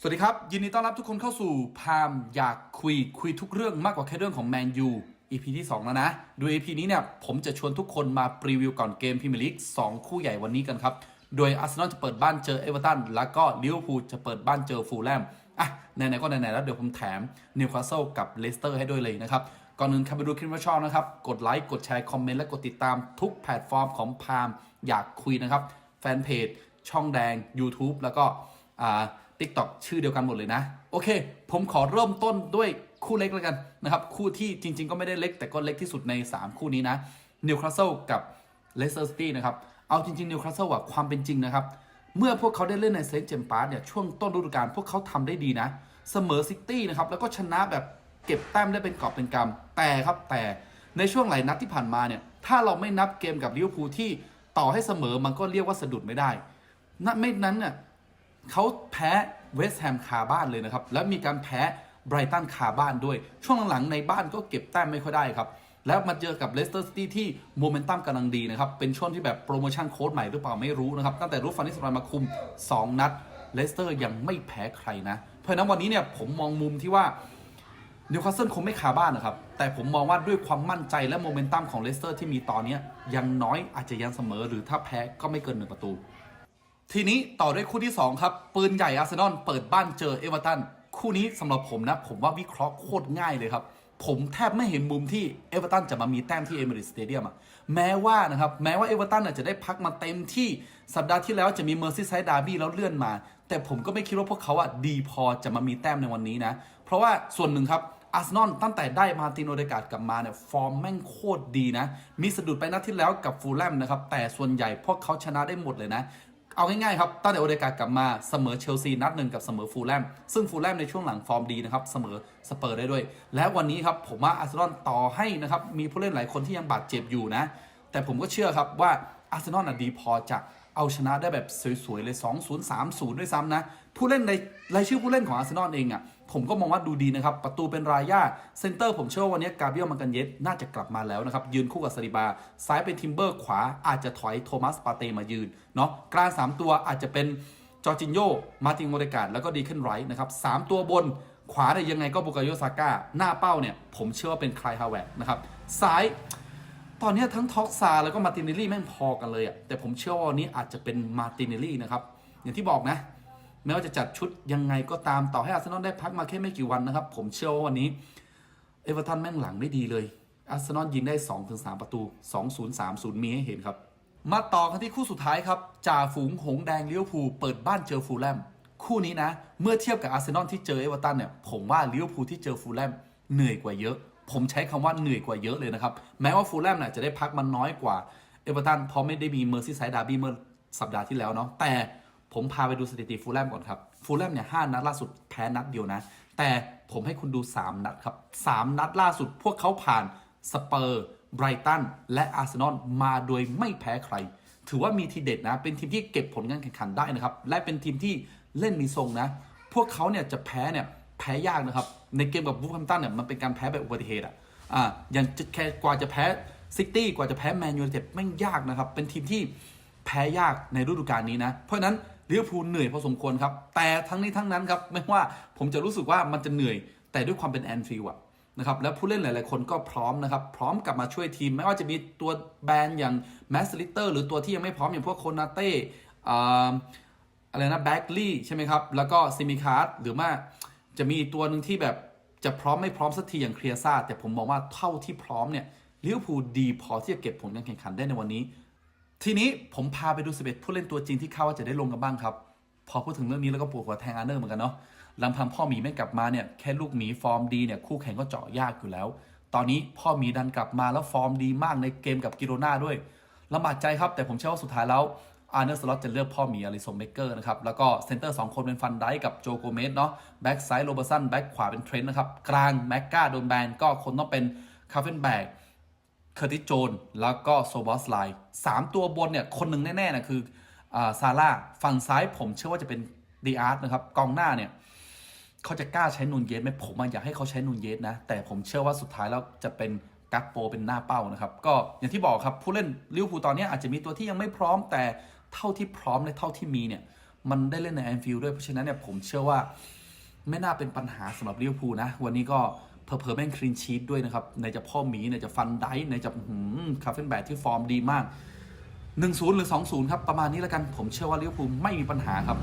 สวัสดีครับ ยินดีต้อนรับทุกคนเข้าสู่พามอยากคุยคุยทุกเรื่องมากกว่าแค่เรื่องของแมนยู EP ที่ 2 แล้วนะ โดย EP นี้เนี่ย ผมจะชวนทุกคนมารีวิวก่อนเกมพรีเมียร์ลีก2คู่ใหญ่วันนี้กันครับ โดยอาร์เซนอลจะเปิดบ้านเจอเอเวอร์ตันแล้วก็ลิเวอร์พูลจะเปิดบ้านเจอฟูลแลมอะไหนๆก็ไหนๆแล้วเดี๋ยวผมแถมนิวคาสเซิลกับเลสเตอร์ให้ด้วยเลยนะครับก่อนอื่นใครไปดูคลิปว่าชอบนะครับกดไลค์กดแชร์คอมเมนต์และกดติดตามทุกแพลตฟอร์มของพามอยากคุยนะครับแฟนเพจช่องแดง YouTube แล้วก็อ่า TikTok ชื่อเดียวกันหมดเลยนะ โอเค ผมขอเริ่มต้นด้วยคู่เล็กแล้วกันนะครับ คู่ที่จริง ๆ ก็ไม่ได้เล็กแต่ก็เล็กที่สุดใน 3 คู่นี้นะนิวคาสเซิลกับเลสเตอร์ซิตี้นะครับ เอาจริงๆนิวคาสเซิลอะความเป็นจริงนะครับ เมื่อพวกเขาได้เล่นในเซนต์เจมส์ปาร์คเนี่ยช่วงต้นฤดูกาลพวกเขาทำได้ดีนะ เสมอซิตี้นะครับแล้วก็ชนะแบบเก็บแต้มได้เป็นกอบเป็นกำแต่ครับแต่ในช่วงหลายนัดที่ผ่านมาเนี่ยถ้าเราไม่นับเกมกับลิเวอร์พูลที่ต่อให้เสมอมันก็เรียกว่าสะดุดไม่ได้นั่นไม่นั้นเนี่ย เขาแพ้เวสต์แฮมคาบ้านเลยนะครับ แล้วมีการแพ้ไบรตันคาบ้านด้วย ช่วงหลังๆในบ้านก็เก็บแต้มไม่ค่อยได้ครับ แล้วมาเจอกับเลสเตอร์ซิตี้ที่โมเมนตัมกำลังดีนะครับ เป็นช่วงที่แบบโปรโมชั่นโค้ดใหม่หรือเปล่าไม่รู้นะครับ ตั้งแต่รูฟฟานิสรานมาคุม 2 นัดเลสเตอร์ยังไม่แพ้ใครนะ เพราะนั้นวันนี้เนี่ยผมมองมุมที่ว่านิวคาสเซิลคงไม่คาบ้านนะครับ แต่ผมมองว่าด้วยความมั่นใจและโมเมนตัมของเลสเตอร์ที่มีตอนนี้ยังน้อยอาจจะยังเสมอหรือถ้าแพ้ก็ไม่เกินหนึ่งประตู ทีนี้ต่อด้วยคู่ที่ 2 ครับ ปืนใหญ่อาร์เซนอลเปิดบ้านเจอเอเวอร์ตันคู่นี้สำหรับผมนะ ผมว่าวิเคราะห์โคตรง่ายเลยครับ ผมแทบไม่เห็นมุมที่เอเวอร์ตันจะมามีแต้มที่เอเมอริสสเตเดียมอะแม้ว่านะครับ แม้ว่าเอเวอร์ตันจะได้พักมาเต็มที่สัปดาห์ที่แล้วจะมีเมอร์ซี่ไซด์ดาร์บี้แล้วเลื่อนมา แต่ผมก็ไม่คิดว่าพวกเขาอะดีพอจะมามีแต้มในวันนี้นะ เพราะว่าส่วนหนึ่งครับอาร์เซนอลตั้งแต่ได้มาตินโอเดกาดกลับมาเนี่ยฟอร์มแม่งโคตรดีนะ มีสะดุดไปนัดที่แล้วกับฟูลแลมนะครับ แต่ส่วนใหญ่พวกเขาชนะได้หมดเลยนะ เอาง่ายๆครับตั้งแต่โอเดกากลับมาเสมอเชลซีนัดหนึ่งกับเสมอฟูลแลมซึ่งฟูลแลมในช่วงหลังฟอร์มดีนะครับเสมอสเปอร์ได้ด้วย และวันนี้ครับผมว่าอาร์เซนอลต่อให้นะครับมีผู้เล่นหลายคนที่ยังบาดเจ็บอยู่นะ แต่ผมก็เชื่อครับว่าอาร์เซนอลน่ะดีพอจะเอาชนะได้แบบสวยๆเลย 2-0 3-0 ด้วยซ้ำนะผู้เล่นในรายชื่อผู้เล่นของอาร์เซนอลเองอะ ผมก็มองว่าดูดีนะครับ ประตูเป็นรายาเซนเตอร์ผมเชื่อว่าวันนี้กาเบียลมังกันเยสน่าจะกลับมาแล้วนะครับ ยืนคู่กับซาริบา ซ้ายเป็นทิมเบอร์ขวาอาจจะถอยโทมัสปาเตมายืนเนาะกลาง3 ตัวอาจจะเป็นจอร์จินโยมาติงโมเดกาดแล้วก็ดีเคนไรท์นะครับสามตัวบนขวาเนี่ยยังไงก็บุกาโยซาก้าหน้าเป้าเนี่ยผมเชื่อว่าเป็นคลายฮาวเวร์นะครับซ้ายตอนนี้ทั้งท็อกซาแล้วก็มาตินเนลลี่แม่งพอกันเลยอะแต่ผมเชื่อว่าวันนี้อาจจะเป็นมาตินเนลลี่นะครับอย่างที่บอกนะ แม้ว่าจะจัดชุดยังไงก็ตามต่อให้อาร์เซนอลได้พักมาแค่ไม่กี่วันนะครับ ผมเชื่อว่าวันนี้เอเวอร์ตันแม่งหลังได้ดีเลยอาร์เซนอลยิงได้ 2-3 ประตู 2-0 3-0 มีให้เห็นครับ มาต่อกันที่คู่สุดท้ายครับจ่าฝูงหงแดงเลิเวอร์พูลเปิดบ้านเจอฟูลแลมคู่นี้นะ เมื่อเทียบกับอาร์เซนอลที่เจอเอเวอร์ตันเนี่ยผมว่าเลิเวอร์พูลที่เจอฟูลแลมเหนื่อยกว่าเยอะ ผมใช้คำว่าเหนื่อยกว่าเยอะเลยนะครับ แม้ว่าฟูลแลมเนี่ยจะได้พักมันน้อยกว่าเอเวอร์ตันเพราะไม่ได้มีเมอร์ซี่ไซด์ดาร์บี้เมื่อสัปดาห์ที่แล้วเนาะแต่ ผมพาไปดูสถิติฟูลแลมก่อนครับ ฟูลแลมเนี่ยห้านัดล่าสุดแพ้นัดเดียวนะ แต่ผมให้คุณดู 3 นัดครับ 3 นัดล่าสุดพวกเขาผ่านสเปอร์ไบรตันและอาร์เซนอลมาโดยไม่แพ้ใคร ถือว่ามีทีเด็ดนะ เป็นทีมที่เก็บผลการแข่งขันได้นะครับ และเป็นทีมที่เล่นมีทรงนะ พวกเขาเนี่ยจะแพ้เนี่ยแพ้ยากนะครับ ในเกมกับวูฟแฮมตันเนี่ยมันเป็นการแพ้แบบอุบัติเหตุอะอ่าอย่างจะแค่กว่าจะแพ้ซิตี้กว่าจะแพ้แมนยูไนเต็ดแม่งยากนะครับ เป็นทีมที่แพ้ยากในฤดูกาลนี้นะ เพราะฉะนั้น ลิเวอร์พูลเหนื่อยพอสมควรครับ แต่ทั้งนี้ทั้งนั้นครับไม่ว่าผมจะรู้สึกว่ามันจะเหนื่อย แต่ด้วยความเป็นแอนฟิลด์อะนะครับแล้วผู้เล่นหลาย ๆ คนก็พร้อมนะครับ พร้อมกลับมาช่วยทีม ไม่ว่าจะมีตัวแบรนด์อย่างแมสลิเตอร์หรือตัวที่ยังไม่พร้อมอย่างพวกโคนาเต้อะไรนะแบ็กลี่ใช่ไหมครับ แล้วก็ซิมิคาร์ดหรือว่าจะมีตัวหนึ่งที่แบบจะพร้อมไม่พร้อมสักทีอย่างเคลียร์ซาแต่ผมมองว่าเท่าที่พร้อมเนี่ยลิเวอร์พูลดีพอที่จะเก็บผลการแข่งขันได้ในวันนี้ ทีนี้ผมพาไปดู 11 ผู้เล่นตัวจริงที่คาดว่าจะได้ลงกันบ้างครับ พอพูดถึงเรื่องนี้แล้วก็ปวดหัวแทงอาร์เนอร์เหมือนกันเนาะลำพังพ่อหมีไม่กลับมาเนี่ยแค่ลูกหมีฟอร์มดีเนี่ยคู่แข่งก็เจาะยากอยู่แล้ว ตอนนี้พ่อหมีดันกลับมาแล้วฟอร์มดีมากในเกมกับกิโรนาด้วยลำบากใจครับแต่ผมเชื่อว่าสุดท้ายแล้วอาร์เนอร์สล็อตจะเลือกพ่อหมีอาริสงเบเกอร์นะครับ แล้วก็เซนเตอร์สองคนเป็นฟันไดกับโจโกเมสเนาะแบ็กซ้ายโรเบอร์สันแบ็กขวาเป็นเทรนต์นะครับ กลางแม็กกาโดนแบนก็คนต้องเป็นคาเฟนแบก เคอร์ติสโจน แล้วก็โซบอสไลสามตัวบนเนี่ย คนหนึ่งแน่ๆนะคืออาซาร่าฝั่งซ้ายผมเชื่อว่าจะเป็นดีอาร์ตนะครับ กองหน้าเนี่ยเขาจะกล้าใช้นูนเยสไหมผมอะอยากให้เขาใช้นูนเยสนะ แต่ผมเชื่อว่าสุดท้ายแล้วจะเป็นกักโปเป็นหน้าเป้านะครับ ก็อย่างที่บอกครับผู้เล่นลิเวอร์พูลตอนนี้อาจจะมีตัวที่ยังไม่พร้อมแต่เท่าที่พร้อมและเท่าที่มีเนี่ย มันได้เล่นในแอนฟิลด์ด้วยเพราะฉะนั้นเนี่ยผมเชื่อว่าไม่น่าเป็นปัญหาสำหรับลิเวอร์พูลนะ วันนี้ก็ เพอเพอแม่งคลีนชีตด้วยนะครับในจะพ่อหมีในจะฟันไดในจะคาเฟนแบดที่ฟอร์มดีมาก 1-0 หรือ 2-0 ครับ ประมาณนี้แล้วกันผมเชื่อว่าลิเวอร์พูลไม่มีปัญหาครับ